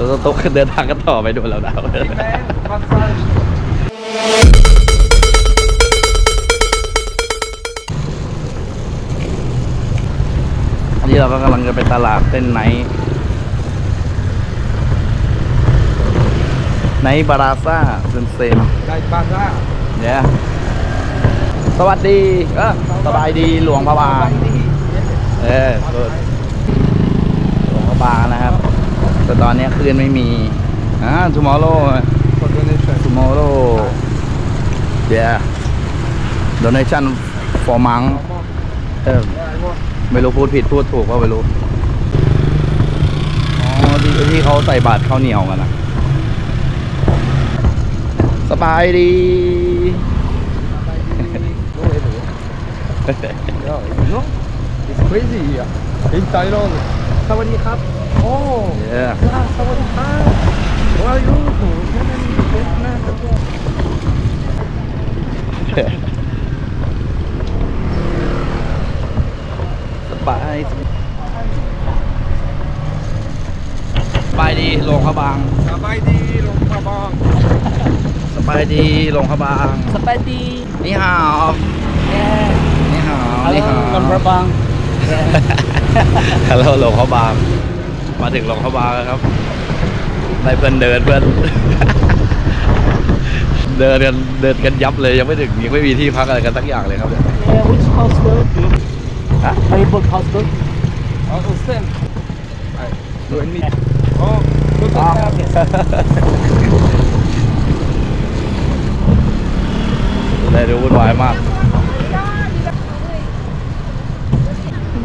ตุ๊กตุ๊กเดินทางกันต่อไปดูแล้วดาวอันนี้เราก็กำลังจะไปตลาดเต้นไนท์ไนบาราซ่าเซนเซน Naik bazar. เนี่ยสวัสดีเออสบายดีหลวงพระบาง เออหลวงพระบางนะครับ แต่ตอนนี้คลื่นไม่มีอ่า tomorrow For donation. tomorrow yeah donation for monk เออไม่รู้พูดผิดพูดถูกก็ไม่รู้อ๋อที่ที่เขาใส่บาตรข้าวเหนียวกันนะสบายดี No, you know? It's crazy here. In Thailand. Sawadee krap. Oh. yeah Yeah, sawadee krap. How are you? Vietnam. สบายสบายดีลงพระบาง Sawadee, Long Prabang. สบายดีลงพระบางสบายดีนี่ฮาวนี่ฮาวฮัลโหลนี่ฮาวลำระบังฮัลโหลลงพระบาง มาถึงลงพระบางแล้วครับได้เพื่อนเดินเพื่อนเดินกันเดินกันยับเลยยังไม่ถึงยังไม่มีที่พักอะไรกันสักอย่างเลยครับเนี่ย Yeah, which hostel? ฮะ Are you book hostel? Oh, hostel. Right. You and me. Oh, good to Ah, have. okay. ได้ดูวุ่นวายมาก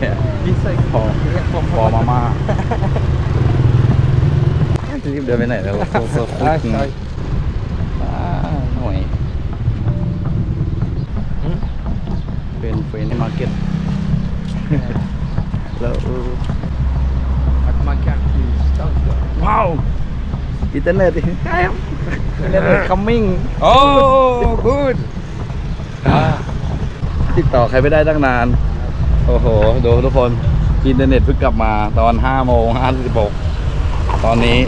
เนี่ย Inside. พอพอมาม่า รีบเดินไปไหนแล้วโซโซฟลิก Nice, nice. อ่าหน่วยเป็นเฟรนมาร์เก็ตแล้ว At Macan, please. Down there. ว้าวอินเทอร์เน็ตครับอินเทอร์เน็ตคัมมิ่ง Oh, good. ติดต่อใครไม่ได้ตั้งนาน โอ้โห ดูทุกคน อินเทอร์เน็ตเพิ่งกลับมาตอน5โมง56ตอนนี้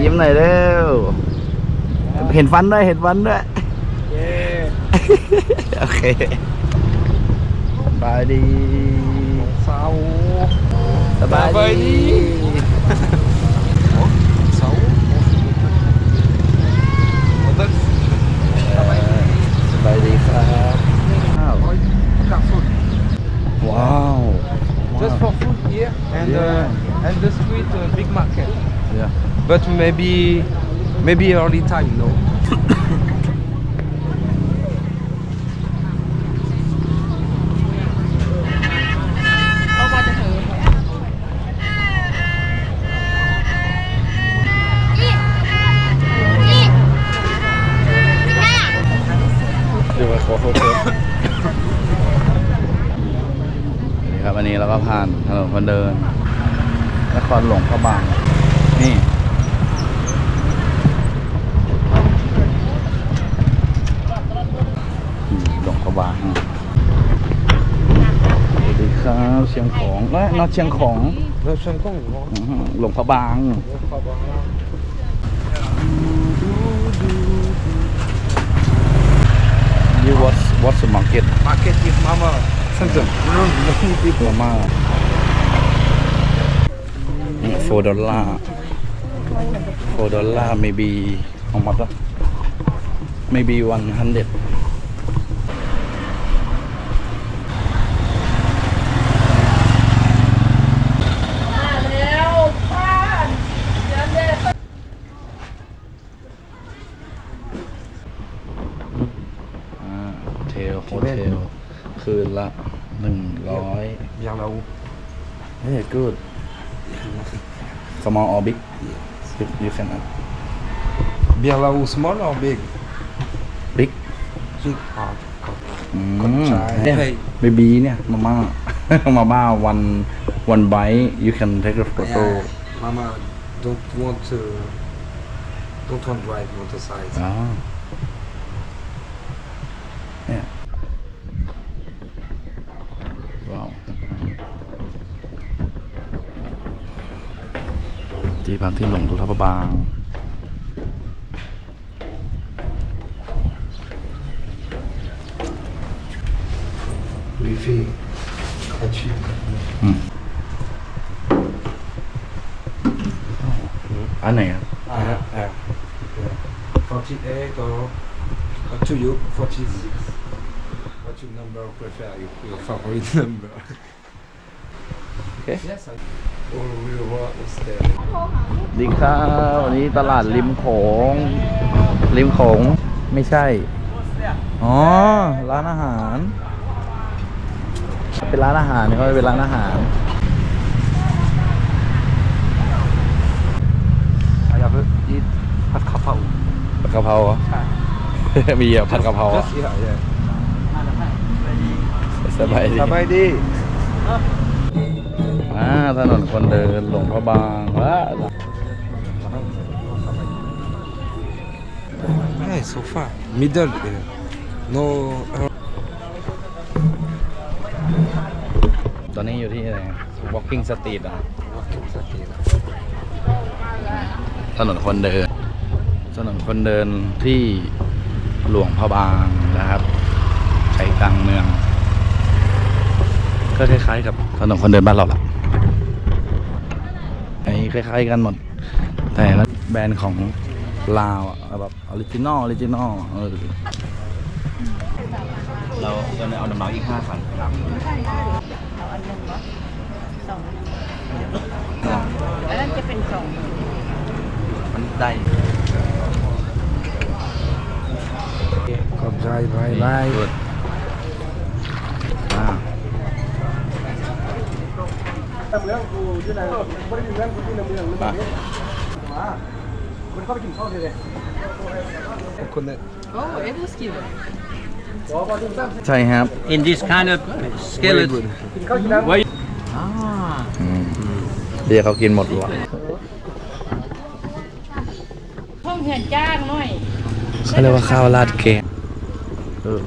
ยิ้มหน่อยเร็ว เห็นฟันด้วย เห็นฟันด้วย Yeah. โอเคสบายดี Sao. สบายดีสบายดี and yeah. and the street big market. Yeah. But maybe maybe early time, no. ค้ชนี่ครับ อันนี้เราก็ผ่านถนนคนเดินนครหลวงพระบาง นี่ หลวงพระบางสวัสดีครับเชียงของเอ้ยนอเชียงของ No, Hong Kong, no? อื้อหือหลวงพระบางนี่ what's what's the market Market with Mama. Samsung. มากนี่โฟดอลลาร์โฟดอลลาร์ maybe how much อะ maybe one hundred ร้อย Bien là-haut. เฮ้ย good small or big you, you can add Bien là-haut, small or big? big Big. Ah, อืม Con trai. เนี่ย Hey. เบบีเนี่ยมาม่า มาม่า one one bite you can take a photo Yeah. Mama don't want to don't want to drive motorcycle. อ๋อเนี่ย ที่พักที่หลวงทุพระบาง Wifi. Gratuit. อืมอันไหนครับ Ah, ah. 48 or up to you, 46. What your number prefer? Your, your favorite number? Okay. Yes, I. All we want is there. ดีครับวันนี้ตลาดริมโขง ริมโขง ไม่ใช่ อ๋อ ร้านอาหาร เป็นร้านอาหารนี่เขาเป็นร้านอาหาร I have eat pad kapau. ผัดกะเพราเหรอมีอะผัดกะเพราอะ Just here, yeah. สบายดี Sabadi. อ่าถนนคนเดินหลวงพระบางว้า Yeah, so far. Middle there. No. uh, ตอนนี้อยู่ที่ไหน Walking Street อะ walking circuit. ถนนคนเดิน ถนนคนเดินที่หลวงพระบางนะครับใจกลางเมือง ก็คล้ายๆกับถนนคนเดินบ้านเราแหละไอ้ คล้ายๆกันหมด แต่ละแบรนด์ของลาวอะแบบออริจินอลออริจินอลเออเราจะเอาน้ำหนักอีกห้าพันครับแล้วนั่นจะเป็นสองมันได้ Come bye bye bye. อ่า Coconut. โอ้เอ็กซ์สกิลใช่ครับ In this kind of skillet. อืมเดี๋ยวเขากินหมดหรอห้องเหือนจ้างหน่อยเขาเรียกว่าข้าวราดแกงเออ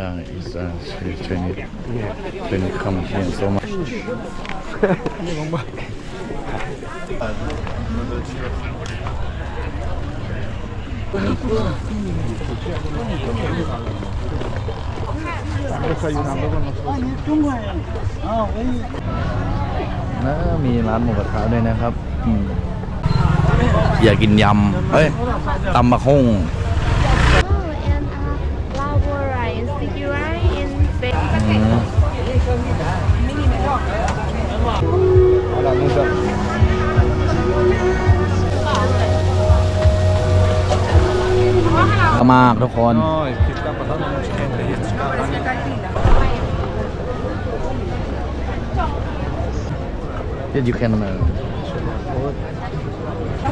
อ่า is uh she's training when it comes here so much นะ มีร้านหมูกระทะด้วยนะครับ อยากกินยำเฮ้ยตำมะฮง มากทุกคนเดี๋ยวยูแคนเนอร์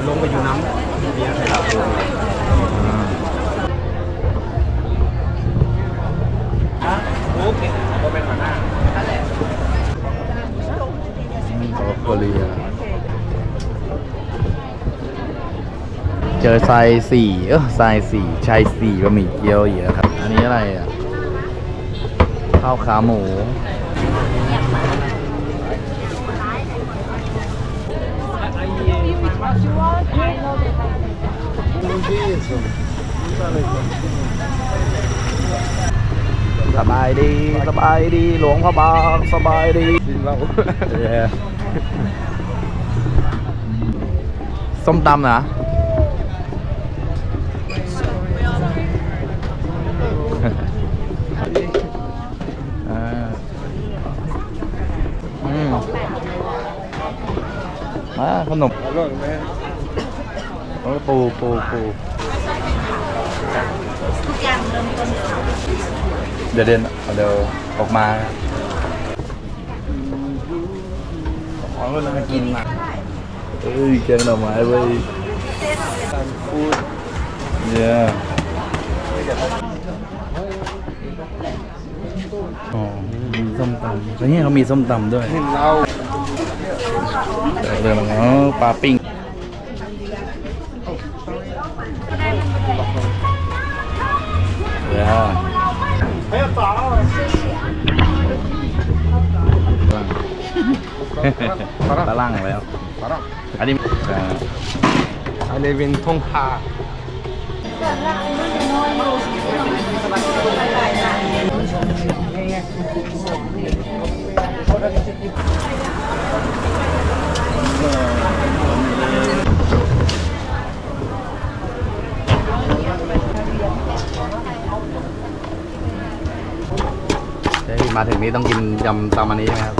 ลงไปอยู่น้ำเบียร์ใส่ลาบูโอเค ราขอโคเรียเจอไซส์สี่เออไซส์สี่ชายสี่บะหมี่เกี๊ยวเยอะครับ อันนี้อะไรอะ ข้าวขาหมู สบายดีสบายดีหลวงพระบางสบายดีกินเราเย้ส้มตำนะอ่าอืมอ่าขนมอร่อยไหมโอ้ยปูปูปู ทุกอย่างเริ่มต้น เดี๋ยวเดินเดี๋ยวออกมาขอ๋อเรามากินอะเอ้ยแกงหน่อไม้เว้ยทานฟูด Yeah. อ๋อมีส้มตำแล้วนี่เขามีส้มตำด้วยเห็นเราเดี๋ยวเดี๋ยวอ๋อปลาปิ้งเดี๋ยว ตะล่างแล้วอันนี้อันนี้เป็นทงพานี่ไง มาถึงนี้ต้องกินยำตามอันนี้ใช่ไหมครับ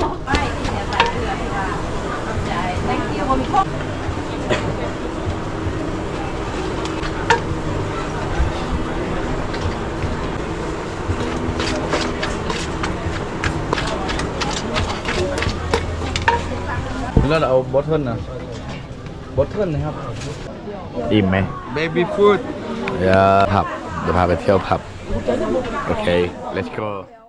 แล้วเราเอาบอทเทิลนะบอทเทิลนะครับ อิ่มไหม Baby food. เดี๋ยวผับเดี๋ยวพาไปเที่ยวผับ โอเค let's go